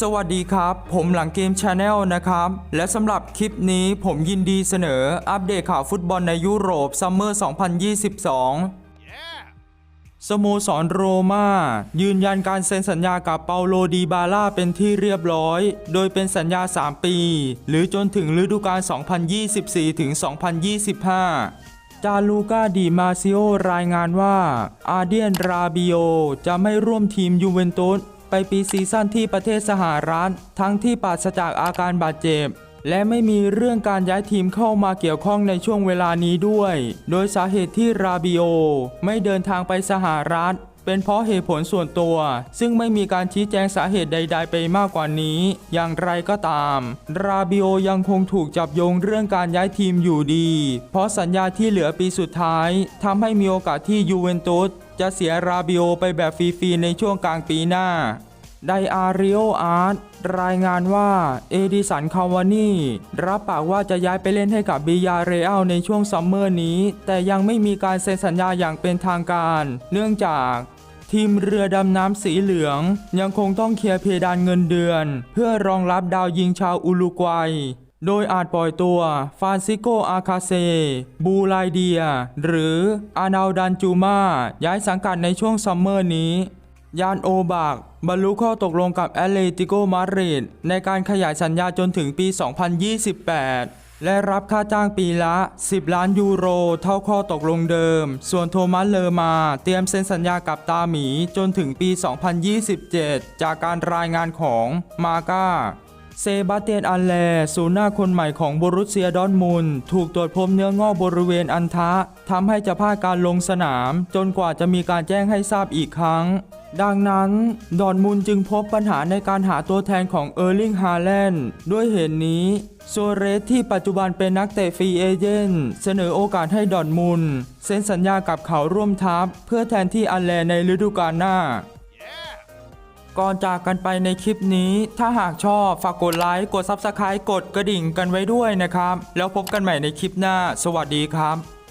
สวัสดีครับ ผมหลังเกมชาแนลนะครับ และสำหรับคลิปนี้ผมยินดีเสนออัปเดตข่าวฟุตบอลในยุโรปซัมเมอร์ 2022สโมสรโรม่ายืนยันการเซ็นสัญญากับเปาโลดีบาล่าเป็นที่เรียบร้อย โดยเป็นสัญญา 3 ปี หรือจนถึงฤดูกาล 2024 ถึง 2025 จาลูก้าดีมาซิโอรายงานว่า อาเดียนราบิโอจะไม่ร่วมทีมยูเวนตุส ไปปีซีซั่นที่ประเทศสหรัฐทั้งที่ปราศจากอาการบาดเจ็บ และไม่มีเรื่องการย้ายทีมเข้ามาเกี่ยวข้องในช่วงเวลานี้ด้วย โดยสาเหตุที่ราบิโอ ไม่เดินทางไปสหรัฐเป็นเพราะเหตุผลส่วนตัว ซึ่งไม่มีการชี้แจงสาเหตุใด ๆ ไปมากกว่านี้ อย่างไรก็ตาม ราบิโอยังคงถูกจับโยงเรื่องการย้ายทีมอยู่ดี เพราะสัญญาที่เหลือปีสุดท้ายทำให้มีโอกาสที่ยูเวนตุส จะเสียราบิโอไปแบบฟรีๆในช่วงกลางปีหน้า ไดอาริโออาร์ตรายงานว่าเอดิสันคาวานีรับปากว่าจะย้ายไปเล่นให้กับบิยาเรอัลในช่วงซัมเมอร์นี้ แต่ยังไม่มีการเซ็นสัญญาอย่างเป็นทางการ เนื่องจากทีมเรือดำน้ำสีเหลือง ยังคงต้องเคลียร์เพดานเงินเดือน เพื่อรองรับดาวยิงชาวอุรุกวัย โดยอาจปล่อยตัวฟานซิโกอาคาเซ บูไลเดีย หรืออานาลดันจูมาย้ายสังกัดในช่วงซัมเมอร์นี้ ยานโอบากบรรลุข้อตกลงกับแอตเลติโกมาดริดในการขยายสัญญาจนถึงปี 2028และรับค่าจ้างปีละ 10 ล้านยูโร เท่าข้อตกลงเดิม ส่วนโทมัสเลอมาเตรียมเซ็นสัญญากับตาหมีจนถึงปี 2027 จากการรายงานของมาก้า เซบาสเตียนอันแลศูนย์หน้าคนใหม่ของบรุสเซียดอร์ทมุนถูกตรวจพบเนื้องอกบริเวณอันทะทำให้จะพลาดการลงสนาม จนกว่าจะมีการแจ้งให้ทราบอีกครั้ง ดังนั้น ดอร์ทมุนจึงพบปัญหาในการหาตัวแทนของเออร์ลิงฮาแลนด์ด้วยเหตุนี้โซเรสที่ปัจจุบันเป็นนักเตะฟรีเอเจนต์เสนอโอกาสให้ดอร์ทมุนเซ็นสัญญากับเขาร่วมทัพ เพื่อแทนที่อันแลในฤดูกาลหน้า ก่อนจากกันไปในคลิปนี้ ถ้าหากชอบฝากกดไลค์ กด Subscribe กดกระดิ่งกันไว้ด้วยนะครับ แล้วพบกันใหม่ในคลิปหน้า สวัสดีครับ